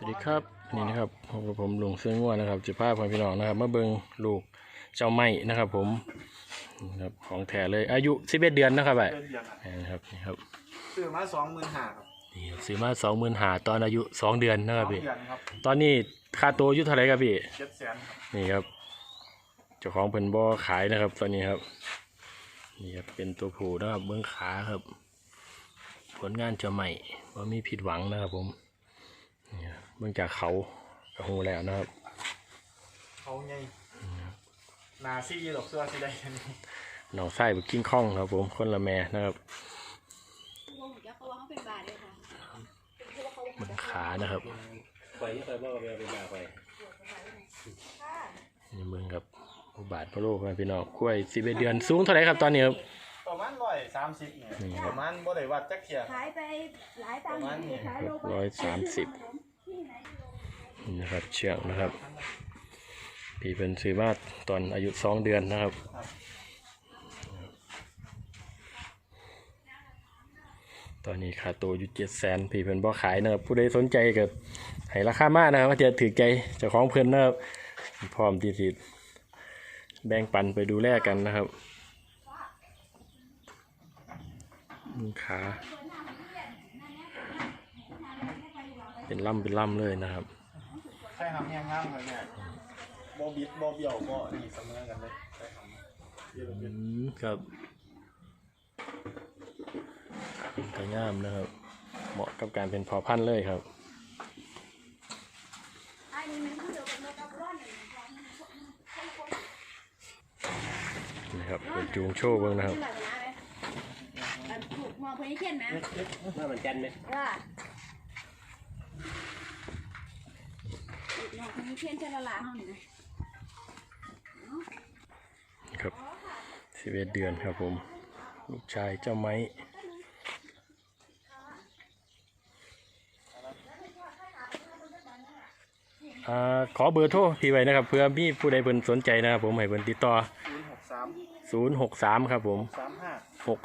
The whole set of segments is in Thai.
สวัสดีครับนี่นะครับผมกับผมลุงเสื้อง่วนนะครับจะพาพ่อพี่น้องนะครับมาเบิ่งลูกเจ้าไม้นะครับ ผมนะครับของแท้เลยอายุ11เดือนนะครับไอ้เดือนเดียวครับนี่นะครับนี่ครับซื้อมาสองหมื่นห้าครับนี่ครับซื้อมาสองหมื่นหาตอนอายุสองเดือนนะคสรัอบงพี่เดือนครับตอนนี้ค่าตัวอายุเท่าไหร่ครับพี่เจ็ดแสนครับนี่ครับเจ้าของเพิ่นบ่ขายนะครับ ตอนนี้ครับนี่ครับเป็นตัวผู้นะครับเบื้องขาครับ ผลงานเจ้าใหม่ว่ามีผิดหวังนะครับผมนี่ครับ เบื้องจากเขากระหูแล้วนะครับ เขาไงนาซี่ดอกเสื้อสีแดงนี่หนองไส้บุกิ้งข้องครับ ผมคนละแม่นะครับวงจักรวาลเขาเป็นบาทเลยค่ะเบื้องขานะครับไปนี่เคยบอกกับเบลเป็นบาไปนี่เบื้องครับอุบาทพระโลกครับพี่น้องกล้วยสิบเอ็ดเดือนสูงเท่าไหร่ครับตอนนี้ครับประมาณร้อยสามสิบเนี่ยนี่ครับประมาณบ่ได้วัดจักเทียขายไปหลายตังค์อยู่ขายโลร้อยสามสิบ นะครับเชือกนะครับพี่เป็นซื้อมาตอนอายุสองเดือนนะครับตอนนี้ค่าตัวอยู่เจ็ดแสนพี่เพิ่นบ่ขายนะครับผู้ใดสนใจก็ให้ราคามากนะครับว่าจะถือใจเจ้าของเพิ่นนะครับพร้อมที่สิแบ่งปันไปดูแลกันนะครับขา เป็นล่ำเป็นล่ำเลยนะครับ ใช่ครับแห้งงามเลยเนี่ยบ่บิดบ่เบี้ยวบ่นี่เสมอกันเลยใช่ครับเยอะอืเป็นมครับก็งามนะครับ เหมาะกับการเป็นพอพันธุ์เลยครับ อันนี้มันคือเดียวกันกับร้อนนี่นะครับเป็นจูงโชว์เบิ่งนะครับคือแบบนั้นเลยอันถูกมองเพื่อนเขียนนะ ว่ามันจันไหมว่า มองเพื่อนเขียนเจรลาห้องนี่นะครับสิบเอ็ดเดือนครับผม ลูกชายเจ้าไม้อ่าขอเบอร์โทรพี่ไว้นะครับเพื่อมีผู้ใดเพิ่นสนใจนะครับผมให้เพิ่นติดต่อศูนย์หกสาม063 ครับผม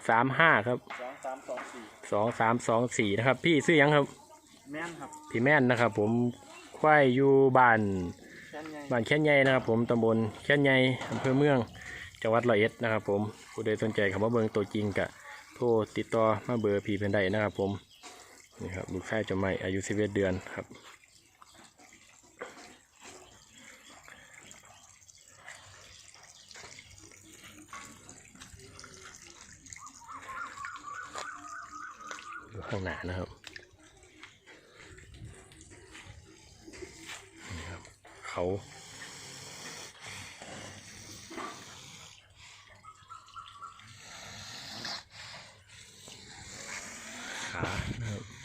สามห้า635 ครับสองสามสองสี่2324 นะครับ พี่ซื้อหยังครับ แม่นครับ พี่แม่นนะครับผม ควายอยู่บ้านแค่ไงบ้านแค่นใหญ่นะครับผมตำบลแค่นใหญ่อำเภอเมืองจังหวัดร้อยเอ็ดนะครับผมผู้ใดสนใจคำว่าเบิงตัวจริงกะโทรติดต่อมาเบอร์พี่เป็นได้นะครับผมนี่ครับลูกชายเจะไม่อายุ11เดือนครับอยู่ข้างหน้านะครับนี่ครับ เขา ขานะครับ